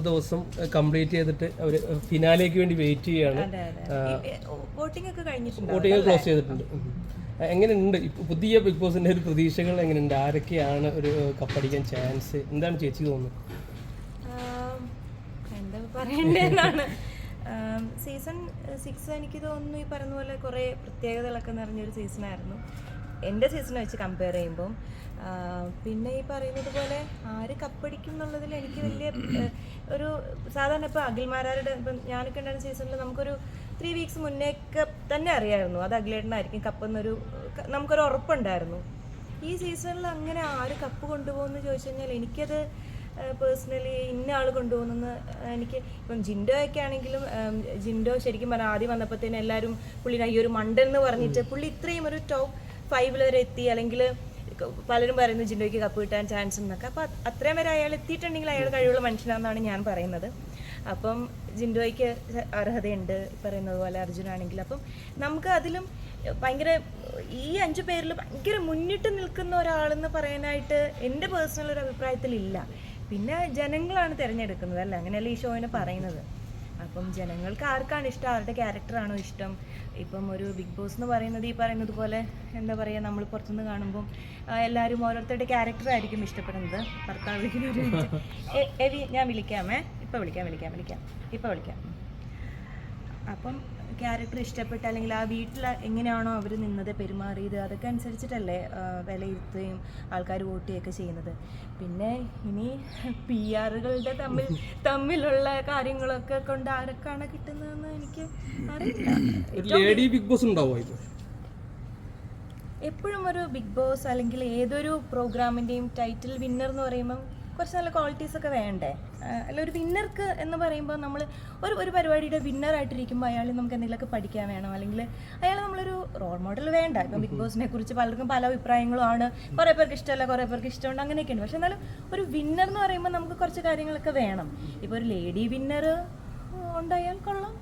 തൊണ്ണൂറ് ദിവസം കംപ്ലീറ്റ് ചെയ്തിട്ട് അവർ ഫിനാലേക്ക് വേണ്ടി വെയിറ്റ് ചെയ്യാണ്. വോട്ടിംഗ് ഒക്കെ കഴിഞ്ഞിട്ടുണ്ട് വോട്ടിംഗ് ക്ലോസ് ചെയ്തിട്ടുണ്ട്. എങ്ങനെയുണ്ട്? പുതിയ ബിഗ് ബോസിന്റെ ഒരു പ്രതീക്ഷകൾ എങ്ങനെയുണ്ട്? ആരൊക്കെയാണ് ഒരു കപ്പടിക്കാൻ ചാൻസ് എന്താണ് ചേച്ചി തോന്നുന്നത്? എന്താ പറയണ്ടെന്നാണ് സീസൺ സിക്സ് എനിക്ക് തോന്നുന്നു ഈ പറയുന്ന പോലെ കുറേ പ്രത്യേകതകളൊക്കെ നിറഞ്ഞൊരു സീസണായിരുന്നു എന്റെ സീസണെ വെച്ച് കമ്പയർ ചെയ്യുമ്പം പിന്നെ ഈ പറയുന്നത് പോലെ ആര് കപ്പടിക്കും എന്നുള്ളതിൽ എനിക്ക് വലിയ ഒരു സാധാരണ ഇപ്പോൾ അഖിൽമാരാരുടെ ഇപ്പം ഞാനൊക്കെ ഉണ്ടായിരുന്ന സീസണിൽ നമുക്കൊരു ത്രീ വീക്സ് മുന്നേക്ക് തന്നെ അറിയായിരുന്നു. അത് അഖിലേട്ടനായിരിക്കും കപ്പെന്നൊരു നമുക്കൊരു ഉറപ്പുണ്ടായിരുന്നു. ഈ സീസണിൽ അങ്ങനെ ആര് കപ്പ് കൊണ്ടുപോകുമെന്ന് ചോദിച്ചു കഴിഞ്ഞാൽ എനിക്കത് പേഴ്സണലി ഇന്ന ആൾ കൊണ്ടുപോകുന്നെന്ന് എനിക്ക് ഇപ്പം ജിൻഡോ ഒക്കെ ആണെങ്കിലും ജിൻഡോ ശരിക്കും പറഞ്ഞാൽ ആദ്യം വന്നപ്പോഴത്തേനും എല്ലാവരും പുള്ളിനെ ഈ ഒരു മണ്ടൻ എന്ന് പറഞ്ഞിട്ട് പുള്ളി ഇത്രയും ഒരു ടോപ്പ് ഫൈവിൽ വരെ എത്തി അല്ലെങ്കിൽ പലരും പറയുന്നു ജിൻഡോയ്ക്ക് കപ്പ് കിട്ടാൻ ചാൻസ് എന്നൊക്കെ. അപ്പോൾ അത്രയും വരെ അയാൾ എത്തിയിട്ടുണ്ടെങ്കിൽ അയാൾ കഴിവുള്ള മനുഷ്യനാണെന്നാണ് ഞാൻ പറയുന്നത്. അപ്പം ജിൻഡോയ്ക്ക് അർഹതയുണ്ട് പറയുന്നത് പോലെ അർജുനാണെങ്കിൽ അപ്പം നമുക്ക് അതിലും ഭയങ്കര ഈ അഞ്ചു പേരിൽ ഭയങ്കര മുന്നിട്ട് നിൽക്കുന്ന ഒരാളെന്ന് പറയാനായിട്ട് എന്റെ പേഴ്സണൽ ഒരു അഭിപ്രായത്തിലില്ല. പിന്നെ ജനങ്ങളാണ് തിരഞ്ഞെടുക്കുന്നത് അല്ലേ? അങ്ങനെയല്ലേ ഈ ഷോയിനെ പറയുന്നത്? അപ്പം ജനങ്ങൾക്ക് ആർക്കാണ് ഇഷ്ടം? ആരുടെ ക്യാരക്ടറാണോ ഇഷ്ടം? ഇപ്പം ഒരു ബിഗ് ബോസ് എന്ന് പറയുന്നത് ഈ പറയുന്നത് പോലെ എന്താ പറയുക നമ്മൾ പുറത്തുനിന്ന് കാണുമ്പം എല്ലാവരും ഓരോരുത്തരുടെ ക്യാരക്ടറായിരിക്കും ഇഷ്ടപ്പെടുന്നത്. ഭർത്താവ് എവി ഞാൻ വിളിക്കാമേ? ഇപ്പം വിളിക്കാം വിളിക്കാം വിളിക്കാം ഇപ്പം വിളിക്കാം. അപ്പം ക്യാരക്ടർ ഇഷ്ടപ്പെട്ട അല്ലെങ്കിൽ ആ വീട്ടിൽ എങ്ങനെയാണോ അവർ നിന്നത് പെരുമാറിയത് അതൊക്കെ അനുസരിച്ചിട്ടല്ലേ വിലയിരുത്തുകയും ആൾക്കാർ വോട്ട് ചെയ്യുകയൊക്കെ ചെയ്യുന്നത്. പിന്നെ ഇനി പി ആറുകളുടെ തമ്മിൽ തമ്മിലുള്ള കാര്യങ്ങളൊക്കെ കൊണ്ട് ആരൊക്കെയാണ് കിട്ടുന്നതെന്ന് എനിക്ക് അറിയില്ല. ബിഗ് ബോസ് ഉണ്ടാവോ ഇത് എപ്പോഴും ഒരു ബിഗ് ബോസ് അല്ലെങ്കിൽ ഏതൊരു പ്രോഗ്രാമിന്റെയും ടൈറ്റിൽ വിന്നർ എന്ന് പറയുമ്പം കുറച്ച് നല്ല ക്വാളിറ്റീസ് ഒക്കെ വേണ്ടേ? അല്ല ഒരു വിന്നർക്ക് എന്ന് പറയുമ്പോൾ നമ്മൾ ഒരു ഒരു പരിപാടിയുടെ വിന്നറായിട്ടിരിക്കുമ്പോൾ അയാൾ നമുക്ക് എന്തെങ്കിലുമൊക്കെ പഠിക്കാൻ വേണം. അല്ലെങ്കിൽ അയാൾ നമ്മളൊരു റോൾ മോഡൽ വേണ്ട. ഇപ്പം ബിഗ് ബോസിനെ കുറിച്ച് പലർക്കും പല അഭിപ്രായങ്ങളും ആണ്. കുറേ പേർക്ക് ഇഷ്ടമല്ല കുറേ പേർക്ക് ഇഷ്ടമുണ്ട് അങ്ങനെയൊക്കെയുണ്ട്. പക്ഷെ എന്നാലും ഒരു വിന്നർ എന്ന് പറയുമ്പോൾ നമുക്ക് കുറച്ച് കാര്യങ്ങളൊക്കെ വേണം. ഇപ്പോൾ ഒരു ലേഡി വിന്നർ ഉണ്ടായാൽ കൊള്ളാം.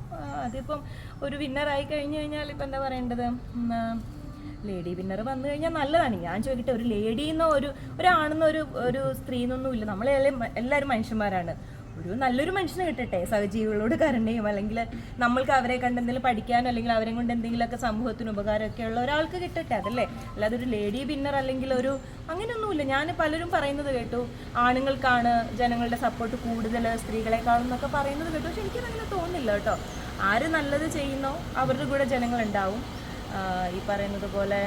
അതിപ്പം ഒരു വിന്നറായി കഴിഞ്ഞു കഴിഞ്ഞാൽ ഇപ്പം എന്താ പറയേണ്ടത്? ലേഡി വിന്നർ വന്നു കഴിഞ്ഞാൽ നല്ലതാണ്. ഞാൻ ചോദിക്കട്ടെ ഒരു ലേഡി എന്നോ ഒരു ഒരാണെന്നോ ഒരു ഒരു സ്ത്രീ എന്നൊന്നും ഇല്ല. നമ്മളെ എല്ലാവരും മനുഷ്യന്മാരാണ്. ഒരു നല്ലൊരു മനുഷ്യനെ കിട്ടട്ടെ സഹജീവികളോട് കരുണയും അല്ലെങ്കിൽ നമ്മൾക്ക് അവരെ കണ്ട് എന്തെങ്കിലും പഠിക്കാനോ അല്ലെങ്കിൽ അവരെ കൊണ്ട് എന്തെങ്കിലുമൊക്കെ സമൂഹത്തിന് ഉപകാരമൊക്കെ ഉള്ള ഒരാൾക്ക് കിട്ടട്ടെ അതല്ലേ? അല്ലാതെ ഒരു ലേഡി വിന്നർ അല്ലെങ്കിൽ ഒരു അങ്ങനെയൊന്നുമില്ല. ഞാൻ പലരും പറയുന്നത് കേട്ടു ആണുങ്ങൾക്കാണ് ജനങ്ങളുടെ സപ്പോർട്ട് കൂടുതൽ സ്ത്രീകളെക്കാളും എന്നൊക്കെ പറയുന്നത് കേട്ടു. പക്ഷെ എനിക്കതങ്ങനെ തോന്നുന്നില്ല കേട്ടോ. ആര് നല്ലത് ചെയ്യുന്നോ അവരുടെ കൂടെ ജനങ്ങളുണ്ടാവും. ഈ പറയുന്നത് പോലെ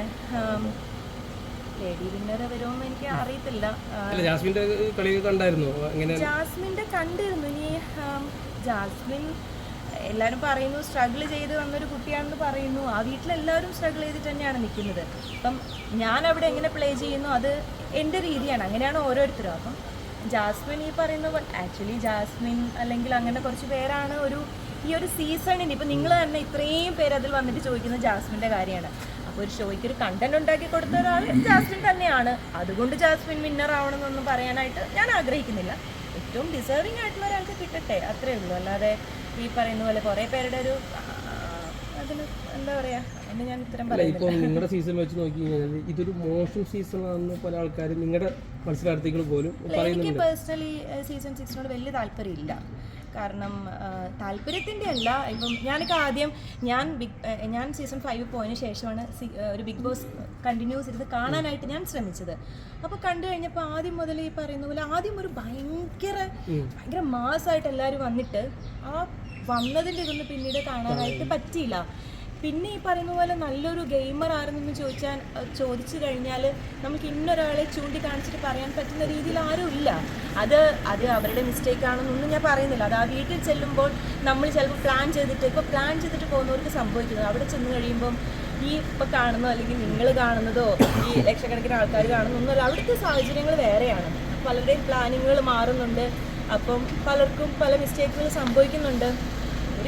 ലേഡി വിന്നർ വരുമെന്ന് എനിക്ക് അറിയത്തില്ല. ജാസ്മിന്റെ കണ്ടായിരുന്നു? കണ്ടിരുന്നു. ഇനി ജാസ്മിൻ എല്ലാവരും പറയുന്നു സ്ട്രഗിൾ ചെയ്ത് വന്നൊരു കുട്ടിയാണെന്ന് പറയുന്നു. ആ വീട്ടിലെല്ലാവരും സ്ട്രഗിൾ ചെയ്തിട്ട് തന്നെയാണ് നിൽക്കുന്നത്. അപ്പം ഞാൻ അവിടെ എങ്ങനെ പ്ലേ ചെയ്യുന്നു? അത് എന്റെ രീതിയാണ്. അങ്ങനെയാണ് ഓരോരുത്തരും. അപ്പം ജാസ്മിൻ ഈ പറയുന്ന ആക്ച്വലി ജാസ്മിൻ അല്ലെങ്കിൽ അങ്ങനെ കുറച്ച് പേരാണ് ഒരു ഈ ഒരു സീസണിന് ഇപ്പം നിങ്ങൾ തന്നെ ഇത്രയും പേര് അതിൽ വന്നിട്ട് ചോദിക്കുന്ന ജാസ്മിന്റെ കാര്യമാണ്. അപ്പോൾ ഒരു ഷോയ്ക്ക് ഒരു കണ്ടന്റ് ഉണ്ടാക്കി കൊടുത്ത ഒരാൾ ജാസ്മിൻ തന്നെയാണ്. അതുകൊണ്ട് ജാസ്മിൻ വിന്നർ ആവണമെന്നൊന്നും പറയാനായിട്ട് ഞാൻ ആഗ്രഹിക്കുന്നില്ല. ഏറ്റവും ഡിസേർവിംഗ് ആയിട്ടുള്ള ഒരാൾക്ക് കിട്ടട്ടെ അത്രേ ഉള്ളൂ. അല്ലാതെ ഈ പറയുന്ന പോലെ കുറേ പേരുടെ ഒരു അതിന് എന്താ പറയാ അതിന് ഞാൻ ഉത്തരം പറയുന്നില്ല. നിങ്ങളുടെ സീസൺ വെച്ച് നോക്കി ഇതൊരു മോശം സീസൺ ആണെന്ന് പല ആൾക്കാരും നിങ്ങളുടെ മത്സരാർത്ഥികൾ പോലും എനിക്ക് പേഴ്സണലി സീസൺ സിക്സിനോട് വലിയ താല്പര്യമില്ല. കാരണം താല്പര്യത്തിന്റെ അല്ല. ഇപ്പം ഞാനൊക്കെ ആദ്യം ഞാൻ ബിഗ് ഞാൻ സീസൺ ഫൈവ് പോയതിന് ശേഷമാണ് സി- ഒരു ബിഗ് ബോസ് കണ്ടിന്യൂസ് ഇരുന്ന് കാണാനായിട്ട് ഞാൻ ശ്രമിച്ചത്. അപ്പോൾ കണ്ടു കഴിഞ്ഞപ്പോൾ ആദ്യം മുതൽ ഈ പറയുന്ന പോലെ ആദ്യം ഒരു ഭയങ്കര ഭയങ്കര മാസമായിട്ട് എല്ലാവരും വന്നിട്ട് ആ വന്നതിന്റെ ഇതൊന്നും പിന്നീട് കാണാനായിട്ട് പറ്റിയില്ല. പിന്നെ ഈ പറയുന്ന പോലെ നല്ലൊരു ഗെയിമർ ആരെന്നൊന്ന് ചോദിച്ചാൽ ചോദിച്ചു കഴിഞ്ഞാൽ നമുക്ക് ഇന്നൊരാളെ ചൂണ്ടിക്കാണിച്ചിട്ട് പറയാൻ പറ്റുന്ന രീതിയിൽ ആരും ഇല്ല. അത് അത് അവരുടെ മിസ്റ്റേക്ക് ആണെന്നൊന്നും ഞാൻ പറയുന്നില്ല. അത് ആ വീട്ടിൽ ചെല്ലുമ്പോൾ നമ്മൾ ചിലപ്പോൾ പ്ലാൻ ചെയ്തിട്ട് ഇപ്പോൾ പ്ലാൻ ചെയ്തിട്ട് പോകുന്നവർക്ക് സംഭവിക്കുന്നത് അവിടെ ചെന്ന് കഴിയുമ്പം ഈ ഇപ്പം കാണുന്നോ അല്ലെങ്കിൽ നിങ്ങൾ കാണുന്നതോ ഈ ലക്ഷക്കണക്കിന് ആൾക്കാർ കാണുന്നൊന്നുമല്ല അവിടുത്തെ സാഹചര്യങ്ങൾ വേറെയാണ്. പലരുടെയും പ്ലാനിങ്ങുകൾ മാറുന്നുണ്ട്. അപ്പം പലർക്കും പല മിസ്റ്റേക്കുകൾ സംഭവിക്കുന്നുണ്ട്.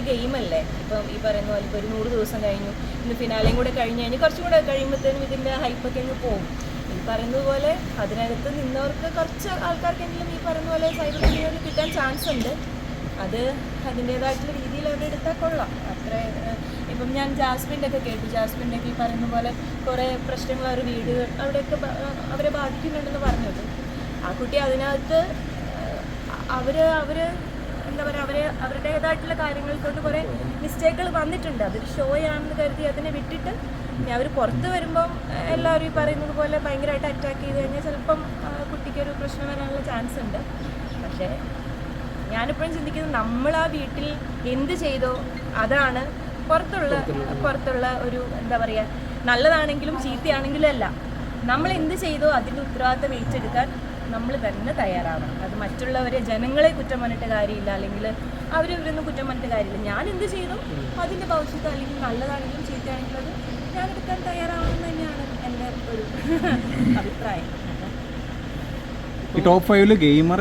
ഗെയിമല്ലേ? ഇപ്പം ഈ പറയുന്ന പോലെ ഇപ്പോൾ ഒരു നൂറ് ദിവസം കഴിഞ്ഞു ഇന്ന് ഫിനാലയും കൂടെ കഴിഞ്ഞ് കഴിഞ്ഞ് കുറച്ചും കൂടെ കഴിയുമ്പോഴത്തേനും ഇതിന്റെ ഹൈപ്പൊക്കെ അങ്ങ് പോകും. ഈ പറയുന്നത് പോലെ അതിനകത്ത് നിന്നവർക്ക് കുറച്ച് ആൾക്കാർക്കെങ്കിലും ഈ പറയുന്ന പോലെ സൈബർ ബുള്ളിങ് കിട്ടാൻ ചാൻസ് ഉണ്ട്. അത് അതിന്റേതായിട്ടുള്ള രീതിയിൽ അവിടെ എടുത്താൽ കൊള്ളാം. അത്ര ഇപ്പം ഞാൻ ജാസ്മിന്റെ ഒക്കെ കേട്ടു. ജാസ്മിന്റെ ഒക്കെ ഈ പറയുന്ന പോലെ കുറേ പ്രശ്നങ്ങൾ അവർ വീടുകൾ അവിടെയൊക്കെ അവരെ ബാധിക്കുന്നുണ്ടെന്ന് പറഞ്ഞു ആ കുട്ടി അതിനകത്ത് അവർ അവർ എന്താ പറയുക അവരെ അവരുടേതായിട്ടുള്ള കാര്യങ്ങൾ കൊണ്ട് കുറേ മിസ്റ്റേക്കുകൾ വന്നിട്ടുണ്ട്. അതൊരു ഷോയാണെന്ന് കരുതി അതിനെ വിട്ടിട്ട് അവർ പുറത്ത് വരുമ്പം എല്ലാവരും ഈ പറയുന്നത് പോലെ ഭയങ്കരമായിട്ട് അറ്റാക്ക് ചെയ്ത് കഴിഞ്ഞാൽ ചിലപ്പം കുട്ടിക്കൊരു പ്രശ്നം വരാനുള്ള ചാൻസ് ഉണ്ട്. പക്ഷേ ഞാനിപ്പോഴും ചിന്തിക്കുന്നത് നമ്മൾ ആ വീട്ടിൽ എന്ത് ചെയ്തോ അതാണ് പുറത്തുള്ള പുറത്തുള്ള ഒരു എന്താ പറയുക നല്ലതാണെങ്കിലും ചീത്തയാണെങ്കിലും അല്ല. നമ്മൾ എന്ത് ചെയ്തോ അതിന്റെ ഉത്തരവാദിത്തം ഏറ്റെടുക്കാൻ നമ്മൾ തന്നെ തയ്യാറാവണം. അത് മറ്റുള്ളവരെ ജനങ്ങളെ കുറ്റം പറഞ്ഞിട്ട് കാര്യമില്ല. അല്ലെങ്കിൽ അവരിവരൊന്നും കുറ്റം പറഞ്ഞിട്ട് കാര്യമില്ല. ഞാൻ എന്ത് ചെയ്തു? അതിന്റെ ഭവിഷ്യത്ത് അല്ലെങ്കിൽ നല്ലതാണെങ്കിലും ചീത്തയാണെങ്കിലും അത് ഞാൻ എടുക്കാൻ തയ്യാറാവണം തന്നെയാണ് എന്റെ ഒരു അഭിപ്രായം. ഈ ടോപ്പ് ഫൈവിൽ ഗെയിമർ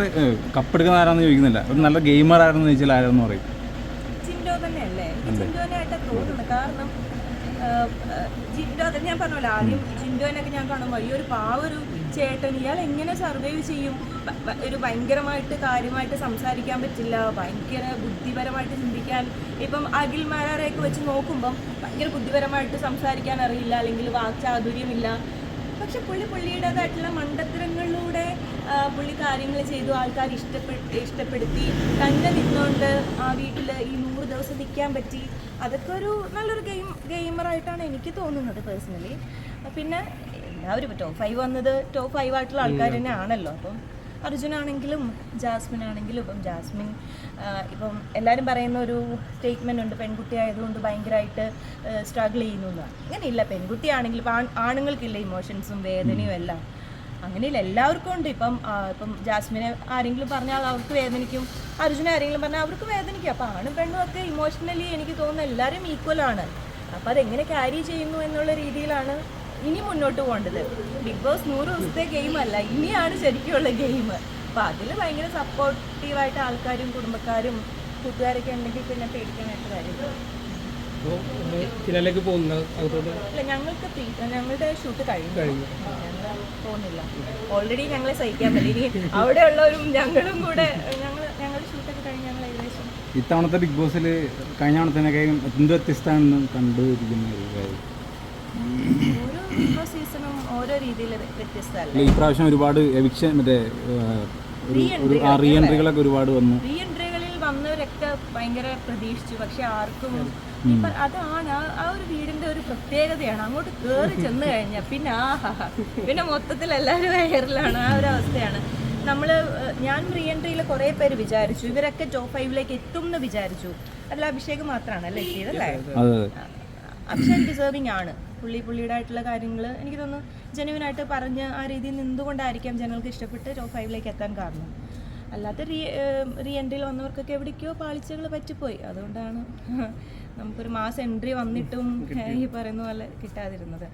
കപ്പെടുക്കുന്ന ആരാന്ന് ചോദിക്കുന്നില്ല. ഒരു നല്ല ഗെയിമർ ആരെന്ന് ചോദിച്ചാൽ ആരെന്ന് പറയും? ജിൻഡോ തന്നെയല്ലേ? ചിൻഡോനായിട്ടാണ് തോന്നുന്നത് തോന്നുന്നു കാരണം ജിൻഡോ ഞാൻ പറഞ്ഞല്ലോ ആദ്യം ജിൻഡോനൊക്കെ ഞാൻ കാണുമ്പോൾ ഈ ഒരു പാവ ഒരു ചേട്ടൻ ഇയാൾ എങ്ങനെ സർവൈവ് ചെയ്യും? ഒരു ഭയങ്കരമായിട്ട് കാര്യമായിട്ട് സംസാരിക്കാൻ പറ്റില്ല ഭയങ്കര ബുദ്ധിപരമായിട്ട് ചിന്തിക്കാൻ. ഇപ്പം അഖിൽ മാരാറെയൊക്കെ വെച്ച് നോക്കുമ്പം ഭയങ്കര ബുദ്ധിപരമായിട്ട് സംസാരിക്കാൻ അറിയില്ല അല്ലെങ്കിൽ വാക്ചാതുര്യമില്ല പക്ഷെ പുള്ളി പുള്ളിയുടേതായിട്ടുള്ള മണ്ടത്തരങ്ങളിലൂടെ പുള്ളി കാര്യങ്ങൾ ചെയ്തു ആൾക്കാർ ഇഷ്ടപ്പെട്ട് ഇഷ്ടപ്പെടുത്തി. തന്നെ നിന്നുകൊണ്ട് ആ വീട്ടിൽ ഈ നൂറ് ദിവസം നിൽക്കാൻ പറ്റി. അതൊക്കെ ഒരു നല്ലൊരു ഗെയിം ഗെയിമറായിട്ടാണ് എനിക്ക് തോന്നുന്നത് പേഴ്സണലി. പിന്നെ എല്ലാവരും ടോപ്പ് ഫൈവ് വന്നത് ടോപ്പ് ഫൈവ് ആയിട്ടുള്ള ആൾക്കാർ തന്നെ ആണല്ലോ അപ്പം അർജുനാണെങ്കിലും ജാസ്മിൻ ആണെങ്കിലും ഇപ്പം ജാസ്മിൻ ഇപ്പം എല്ലാവരും പറയുന്ന ഒരു സ്റ്റേറ്റ്മെന്റ് ഉണ്ട് പെൺകുട്ടി ആയതുകൊണ്ട് ഭയങ്കരമായിട്ട് സ്ട്രഗിൾ ചെയ്യുന്നു എന്നാണ് അങ്ങനെയില്ല. പെൺകുട്ടിയാണെങ്കിലും ആണുങ്ങൾക്കില്ല ഇമോഷൻസും വേദനയും എല്ലാം. അങ്ങനെയില്ല. എല്ലാവർക്കും ഉണ്ട്. ഇപ്പം ഇപ്പം ജാസ്മിനെ ആരെങ്കിലും പറഞ്ഞാൽ അവർക്ക് വേദനിക്കും. അർജുനെ ആരെങ്കിലും പറഞ്ഞാൽ അവർക്ക് വേദനിക്കും. അപ്പം ആണും പെണ്ണും ഒക്കെ ഇമോഷണലി എനിക്ക് തോന്നുന്നു എല്ലാവരും ഈക്വലാണ് അപ്പം അതെങ്ങനെ ക്യാരി ചെയ്യുന്നു എന്നുള്ള രീതിയിലാണ് ഇനി മുന്നോട്ട് പോകേണ്ടത്. ബിഗ് ബോസ് നൂറ് ദിവസത്തെ ഗെയിം അല്ല ഇനിയാണ് ശരിക്കുള്ള ഗെയിം അപ്പോൾ അതിൽ ഭയങ്കര സപ്പോർട്ടീവായിട്ട് ആൾക്കാരും കുടുംബക്കാരും കൂട്ടുകാരൊക്കെ ഉണ്ടെങ്കിൽ പിന്നെ പേടിക്കാനായിട്ട് കാര്യമില്ല. ഫിനാലേക്ക് പോകുന്ന ഇല്ല ഞങ്ങൾക്ക് ഞങ്ങളുടെ ഷൂട്ട് കഴിഞ്ഞു. ഞങ്ങൾ പോകുന്നില്ല. ഓൾറെഡി ഞങ്ങളെ സഹിക്കാൻ പറ്റില്ല ഇനി അവിടെയുള്ളവരും ഞങ്ങളും കൂടെ ഞങ്ങൾ ഞങ്ങളുടെ ഷൂട്ടൊക്കെ കഴിഞ്ഞ് ഞങ്ങൾ ഏകദേശം ഇത്തവണത്തെ ബിഗ് ബോസിൽ കഴിഞ്ഞ തവണത്തേനൊക്കെ എന്ത് വ്യത്യസ്തമാണെന്ന് കണ്ടുപിടിക്കുന്ന ഒരു കാര്യം. ഓരോ സീസണും ഓരോ രീതിയിൽ വ്യത്യസ്തമല്ല? അല്ല, ഈ പ്രാവശ്യം ഒരുപാട് എവിക്ഷൻ മറ്റേ ഏഹ്, ഒരു ഒരു ആ ഒരുപാട് വന്നു. റീഎൻട്രികളിൽ വന്നവരൊക്കെ ഭയങ്കര പ്രതീക്ഷിച്ചു. പക്ഷെ ആർക്കും ഇപ്പൊ അതാണ് ആ- ആ ഒരു വീടിന്റെ ഒരു പ്രത്യേകതയാണ്. അങ്ങോട്ട് കയറി ചെന്ന് കഴിഞ്ഞാൽ പിന്നെ ആഹാ പിന്നെ മൊത്തത്തിൽ എല്ലാവരും വയറിലാണ് ആ ഒരു അവസ്ഥയാണ്. നമ്മൾ ഞാൻ റീ എൻട്രിയിൽ കുറേ പേര് വിചാരിച്ചു. ഇവരൊക്കെ ടോപ്പ് ഫൈവിലേക്ക് എത്തും എന്ന് വിചാരിച്ചു. അതിൽ അഭിഷേക് മാത്രമാണ് അല്ലേ? ചെയ്തല്ലേ അതെ. അഭിഷേക് ഡിസേർവിംഗ് ആണ്. പുള്ളി പുള്ളിയുടെ ആയിട്ടുള്ള കാര്യങ്ങൾ എനിക്ക് തോന്നുന്നു ജെനുവിനായിട്ട് പറഞ്ഞ് ആ രീതിയിൽ നിന്നുകൊണ്ടായിരിക്കാം ജനങ്ങൾക്ക് ഇഷ്ടപ്പെട്ട് ടോപ്പ് ഫൈവിലേക്ക് എത്താൻ കാരണം. അല്ലാത്ത റീ റീ എൻട്രിയിൽ വന്നവർക്കൊക്കെ എവിടേക്കോ പാളിച്ചകൾ പറ്റിപ്പോയി. അതുകൊണ്ടാണ് നമുക്കൊരു മാസം എൻട്രി വന്നിട്ടും ഈ പറയുന്ന പോലെ കിട്ടാതിരുന്നത്.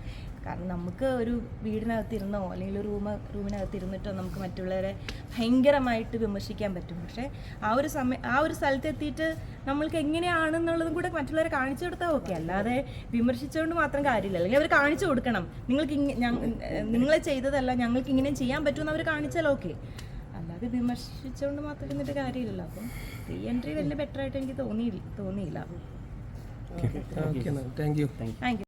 കാരണം നമുക്ക് ഒരു വീടിനകത്ത് ഇരുന്നോ അല്ലെങ്കിൽ ഒരു റൂമ് റൂമിനകത്ത് ഇരുന്നിട്ടോ നമുക്ക് മറ്റുള്ളവരെ ഭയങ്കരമായിട്ട് വിമർശിക്കാൻ പറ്റും. പക്ഷേ ആ ഒരു സമയം ആ ഒരു സ്ഥലത്ത് എത്തിയിട്ട് നമ്മൾക്ക് എങ്ങനെയാണെന്നുള്ളതും കൂടെ മറ്റുള്ളവരെ കാണിച്ചു കൊടുത്താൽ ഓക്കെ. അല്ലാതെ വിമർശിച്ചുകൊണ്ട് മാത്രം കാര്യമില്ല. അല്ലെങ്കിൽ അവർ കാണിച്ചു കൊടുക്കണം. നിങ്ങൾക്ക് നിങ്ങൾ നിങ്ങളെ ചെയ്തതല്ല ഞങ്ങൾക്ക് ഇങ്ങനെ ചെയ്യാൻ പറ്റുമെന്ന് അവർ കാണിച്ചാൽ ഓക്കെ. അല്ലാതെ വിമർശിച്ചുകൊണ്ട് മാത്രം ഇരുന്നിട്ട് കാര്യമില്ലല്ലോ. അപ്പം റീ എൻട്രി വലിയ ബെറ്റർ ആയിട്ട് എനിക്ക് തോന്നിയില്ല തോന്നിയില്ല. Thank you. Thank you.